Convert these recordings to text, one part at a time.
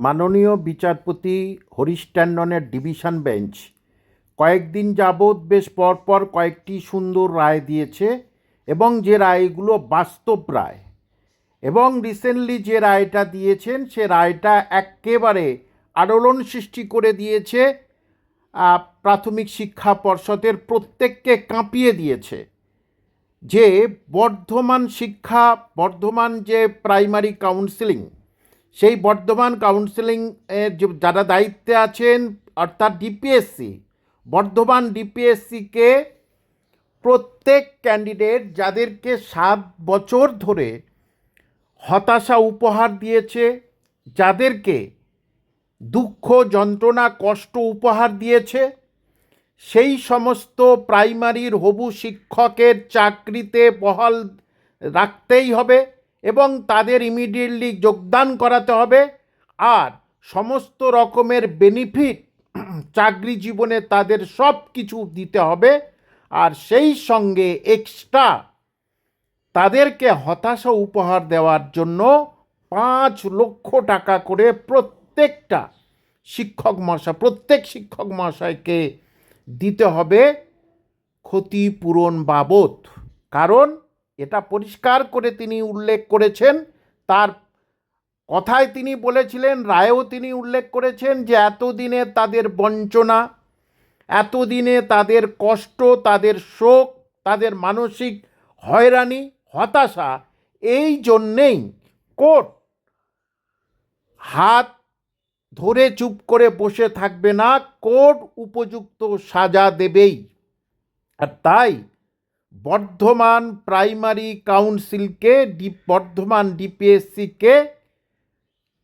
মাননীয় বিচারপতি Harish ট্যান্ডনের division bench. কয়েকদিন যাবৎ বেশ পরপর কয়েকটি সুন্দর রায় দিয়েছে এবং যে রায়গুলো বাস্তব রায় এবং রিসেন্টলি যে রায়টা দিয়েছেন, সে রায়টা একেবারে আলোড়ন সৃষ্টি করে দিয়েছে প্রাথমিক শিক্ষা পর্ষদের প্রত্যেককে কাঁপিয়ে দিয়েছে যে বর্ধমান শিক্ষা, বর্ধমান যে প্রাইমারি কাউন্সিলিং সেই বর্ধমান কাউন্সিলিং এর যে যারা দায়িত্বে আছেন অর্থাৎ ডিপিএসসি বর্ধমান ডিপিএসসিকে প্রত্যেক ক্যান্ডিডেট যাদেরকে সাত বছর ধরে হতাশা উপহার দিয়েছে, যাদেরকে দুঃখ, যন্ত্রণা, কষ্ট উপহার দিয়েছে, সেই সমস্ত প্রাইমারির হবু শিক্ষকের চাকরিতে বহাল রাখতেই হবে। এবং তাদের ইমিডিয়েটলি যোগদান করাতে হবে। আর সমস্ত রকমের বেনিফিট চাকরি জীবনে তাদের সব কিছু দিতে হবে। আর সেই সঙ্গে এক্সট্রা তাদেরকে হতাশা উপহার দেওয়ার জন্য পাঁচ লক্ষ টাকা করে প্রত্যেকটা শিক্ষক মহাশয় প্রত্যেক শিক্ষক মহাশয়কে দিতে হবে ক্ষতিপূরণ বাবদ। কারণ এটা পরিষ্কার করে তিনি উল্লেখ করেছেন। তার কথায় তিনি বলেছিলেন, রায়েও তিনি উল্লেখ করেছেন যে এতদিনে তাদের বঞ্চনা, এতদিনে তাদের কষ্ট, তাদের শোক, তাদের মানসিক হয়রানি, হতাশা, এই জন্যেই কোর্ট হাত ধরে চুপ করে বসে থাকবে না, কোর্ট উপযুক্ত সাজা দেবেই। আর তাই বর্ধমান প্রাইমারি কাউন্সিলকে ডি, বর্ধমান ডিপিএসসিকে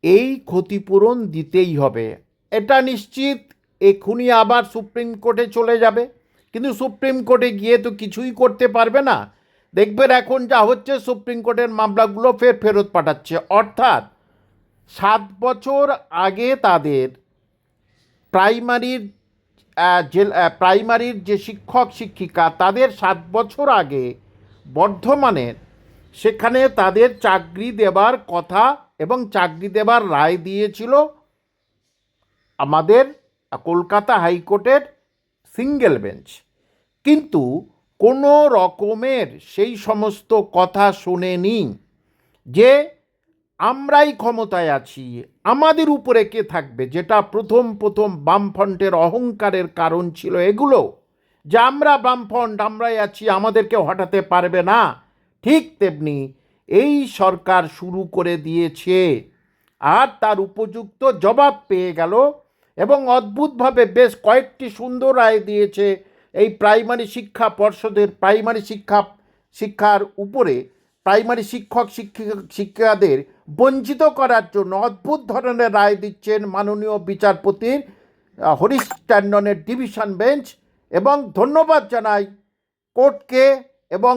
এই ক্ষতিপূরণ দিতেই হবে। এটা নিশ্চিত এক্ষুনি আবার সুপ্রিম কোর্টে চলে যাবে। কিন্তু সুপ্রিম কোর্টে গিয়ে তো কিছুই করতে পারবে না। দেখবেন এখন যা হচ্ছে, সুপ্রিম কোর্টের মামলাগুলো ফের ফেরত পাঠাচ্ছে। অর্থাৎ সাত বছর আগে তাদের প্রাইমারির প্রাইমারির যে শিক্ষক, শিক্ষিকা, তাদের সাত বছর আগে বর্ধমানের সেখানে তাদের চাকরি দেবার কথা এবং চাকরি দেবার রায় দিয়েছিল আমাদের কলকাতা হাইকোর্টের সিঙ্গেল বেঞ্চ। কিন্তু কোনো রকমের সেই সমস্ত কথা শোনেনি যে আমরাই ক্ষমতায় আছি। আমাদের উপরে কে থাকবে? যেটা প্রথম প্রথম বামফ্রন্টের অহংকারের কারণ ছিল এগুলো। যে আমরা বামফ্রন্ট, আমরাই আছি আমাদেরকে হটাতে পারবে না। ঠিক তেমনি এই সরকার শুরু করে দিয়েছে আর তার উপযুক্ত জবাব পেয়ে গেল এবং অদ্ভুতভাবে বেশ কয়েকটি সুন্দর রায় দিয়েছে এই প্রাইমারি শিক্ষা পর্ষদের প্রাইমারি শিক্ষা শিক্ষার উপরে। প্রাইমারি শিক্ষক, শিক্ষিকা, শিক্ষিকাদের বঞ্চিত করার জন্য অদ্ভুত ধরনের রায় দিচ্ছেন মাননীয় বিচারপতির হরিশ ট্যান্ডনের ডিভিশন বেঞ্চ এবং ধন্যবাদ জানাই কোর্টকে এবং